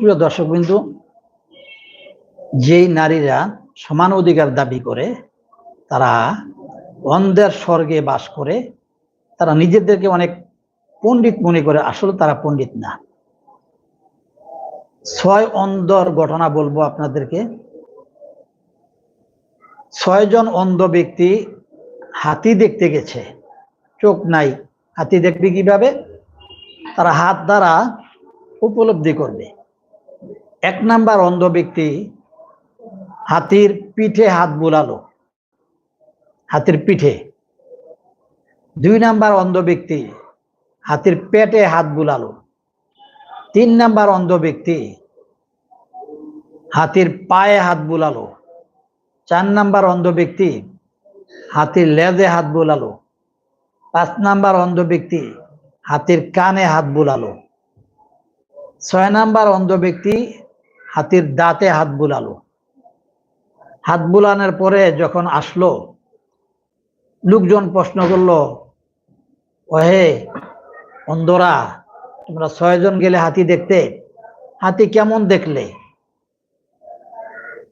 সুপ্রিয় দর্শকবিন্দু, যেই নারীরা সমান অধিকার দাবি করে, তারা অন্ধের স্বর্গে বাস করে, তারা নিজেদেরকে অনেক পণ্ডিত মনে করে, আসলে তারা পণ্ডিত না। ছয় অন্ধর ঘটনা বলব আপনাদেরকে। ছয়জন অন্ধ ব্যক্তি হাতি দেখতে গেছে। চোখ নাই, হাতি দেখবে কীভাবে? তারা হাত দ্বারা উপলব্ধি করবে। এক নাম্বার অন্ধ ব্যক্তি হাতির পিঠে হাত বুলালো। হাতির পিঠে। দুই নাম্বার অন্ধ ব্যক্তি হাতির পেটে হাত বুলালো। তিন নাম্বার অন্ধ ব্যক্তি হাতির পায়ে হাত বুলালো। চার নাম্বার অন্ধ ব্যক্তি হাতির লেজে হাত বুলালো। পাঁচ নাম্বার অন্ধ ব্যক্তি হাতির কানে হাত বুলালো। ছয় নাম্বার অন্ধ ব্যক্তি হাতির দাঁতে হাত বুলালো। হাত বুলানোর পরে যখন আসলো, লোকজন প্রশ্ন করল, ওহে অন্ধরা, তোমরা ছয়জন গেলে হাতি দেখতে? হাতি কেমন দেখলে?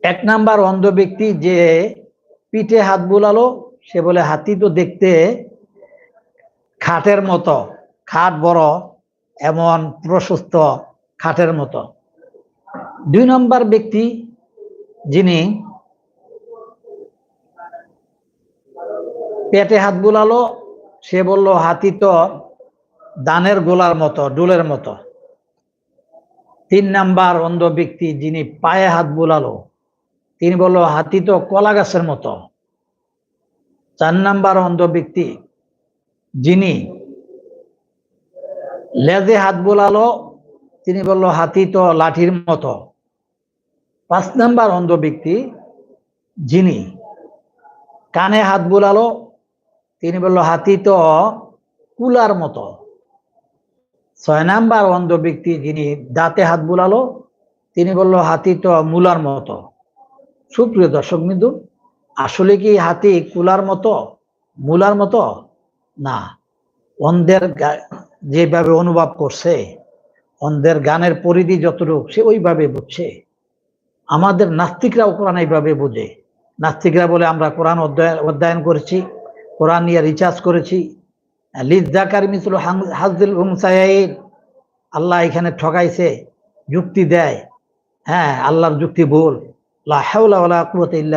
এক নাম্বার অন্ধ ব্যক্তি যে পিঠে হাত বুলালো, সে বলে, হাতি তো দেখতে খাটের মতো, খাট বড়, এমন প্রশস্ত খাটের মতো। দুই নম্বর ব্যক্তি যিনি পেটে হাত বুলালো, সে বলল, হাতি তো দানের গোলার মতো, ডোলের মতো। তিন নাম্বার অন্ধ ব্যক্তি যিনি পায়ে হাত বুলালো, তিনি বলল, হাতি তো কলা গাছের মতো। চার নাম্বার অন্ধ ব্যক্তি যিনি লেজে হাত বোলালো, তিনি বলল, হাতি তো লাঠির মতো। পাঁচ নাম্বার অন্ধ ব্যক্তি যিনি কানে হাত বোলালো, তিনি বলল, হাতি তো কুলার মতো। ছয় নাম্বার অন্ধ ব্যক্তি যিনি দাঁতে হাত বুলালো, তিনি বলল, হাতি তো মূলার মতো। সুপ্রিয় দর্শক বিন্দু, আসলে কি হাতি কুলার মতো, মূলার মতো? না। অন্ধের যেভাবে অনুভব করছে, অন্ধের গানের পরিধি যতটুক সে ওইভাবে বুঝছে। আমাদের নাস্তিকরাও কোরআন এইভাবে বোঝে। নাস্তিকরা বলে, আমরা কোরআন অধ্যয়ন করেছি, কোরআন নিয়ে রিচার্জ করেছি। লিজাকার মিসল হাজদুল হুমসাইর আল্লাহ এখানে ঠকাইছে যুক্তি দেয়। হ্যাঁ আল্লাহর যুক্তি ভুল।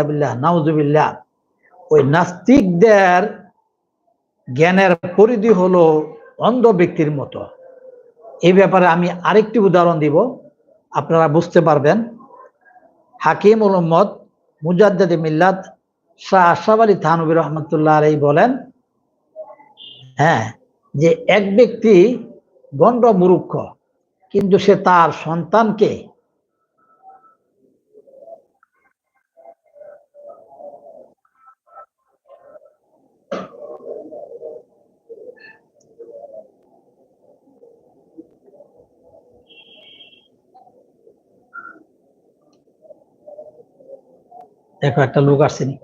বিল্লাহ নাউজুবিল্লাহ ওই নাস্তিকদের জ্ঞানের পরিধি হলো অন্ধ ব্যক্তির মতো। এই ব্যাপারে আমি আরেকটি উদাহরণ দিব, আপনারা বুঝতে পারবেন। হাকিম মোহাম্মদ মুজাদ্দি মিল্লাত শাহ আশরাফ আলী থানবী রহমতুল্লাহ আলাই বলেন হ্যাঁ যে এক ব্যক্তি গণ্ড মুরুক্ষ কিন্তু সে তার সন্তানকে দেখো একটা লোক আসেনি